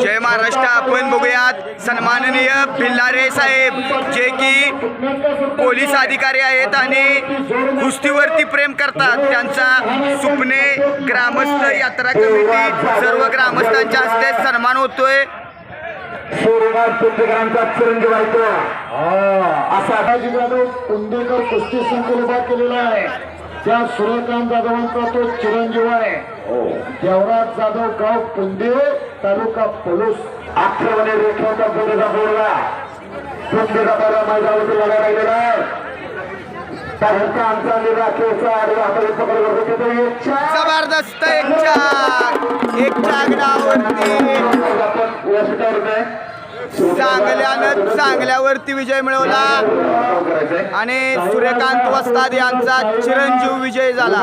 जय महाराष्ट्र आपण बघूयात सन्माननीय भिल्लारे साहेब जे की पोलीस अधिकारी आहेत आणि कुस्तीवरती प्रेम करतात. त्यांचा सुपणे ग्रामस्थ यात्रा कमिटी सर्व ग्रामस्थांच्या हस्ते सन्मान होतोय. असा कुस्ती उभा केलेला आहे. त्या सूर्यकांत जाधवांचा तो चिरंजीव आहे. देवराज जाधव गाव कुंडे तालुका पलूस. आठवणे रेखाचा पुढेचा बोलला कुंडेचा बरा मैदानावरती लढा राहिलेला आहे. त्यांचा आमचा निराखेचा तिथे एक चार. जबरदस्त एक चाक. एक चांगल्यानं चांगल्यावरती विजय मिळवला. आणि सूर्यकांत वस्ताद यांचा चिरंजीव विजय झाला.